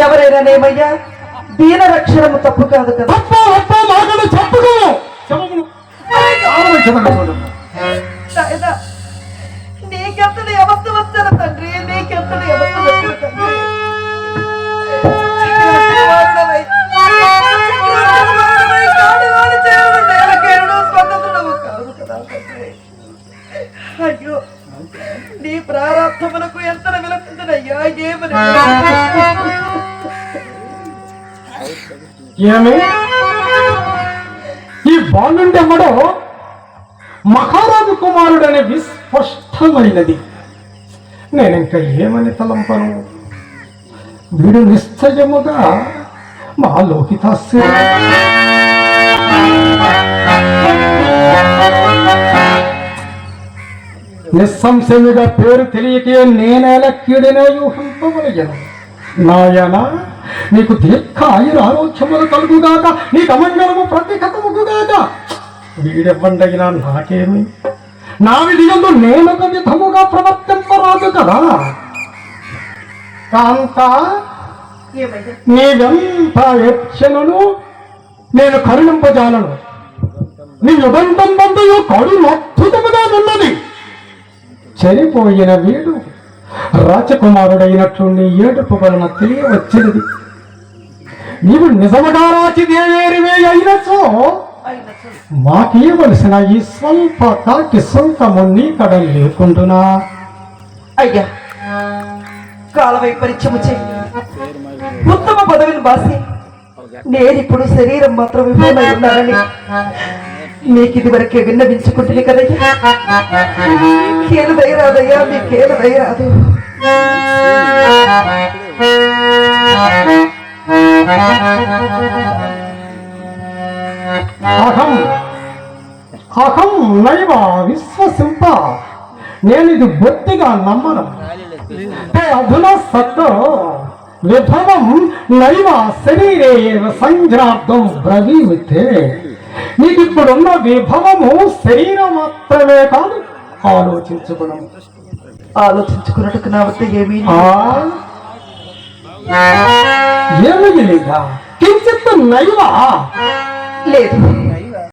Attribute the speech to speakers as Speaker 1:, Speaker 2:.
Speaker 1: ఎవరైనానేమయ్యా దీన రక్షణము తప్పు కాదు నీకెంతటి వచ్చాను తండ్రి? నీకెంతటి వచ్చాను తండ్రి. అయ్యో నీ ప్రారంభములకు ఎంత విలపించనయ్యా? ఏమని?
Speaker 2: ఏమి? ఈ బాలుండెమ్మడో మహారాజు కుమారుడనే విస్పష్టమైనది. నేను ఇంకా ఏమని తలంపను? వీడు నిశ్చయముగా మా లోహితాస్య నిస్సంశయుగా పేరు తెలియకే నేనేల కీడినే యూహింపవలయను నాయన నీకు దీర్ఘ ఆయుర ఆరోగ్యములు కలుగుగాక నీకు అమంగళము ప్రతిఘతముగాక వీడెవ్వండగినా నాకేమి? నా విధియందు నేనొక విధముగా ప్రవర్తింపరాదు కదా కాంత
Speaker 1: ఏమయ్యా
Speaker 2: నీవెంత యక్షలను నేను కరుణింపజాలను నీ యుగంతం బంధువు కడు చనిపోయిన వీడు రాజకుమారుడైనట్లు నీ ఏడుపు వలన తెలియవచ్చినది. నీవు నిజముగా రాచిదేవేరివే అయినచో మాకేవలసిన ఈ స్వల్ప కాకి సొంతము నీ కడ లేకుండునా?
Speaker 1: అయ్యా కాలవైపరీత్యము చేయి. ఉత్తమ పదవిని బాసి. నేనిప్పుడు శరీరం మాత్రం విఫలమై ఉన్నానని మీకు ఇది వరకే విన్నవించుకుంటుంది కదయ్యా? కేలు దయరాదయ్యా మీ కేలు దయరాదు
Speaker 2: అహం అహం నైవ విశ్వసింప. నేను ఇది బొత్తిగా నమ్మను. అధునా సత్ విభవం నైవ శరీరే ఏవ బ్రవీమితే. నీకు ఇప్పుడున్న విభవము శరీరం మాత్రమే కాదు. ఆలోచించుకున్నాం
Speaker 1: ఆలోచించుకున్నట్టుకు నా వద్ద ఏమీ
Speaker 2: ఏమి లేదా? కించిత్ నైవ
Speaker 1: లేదు.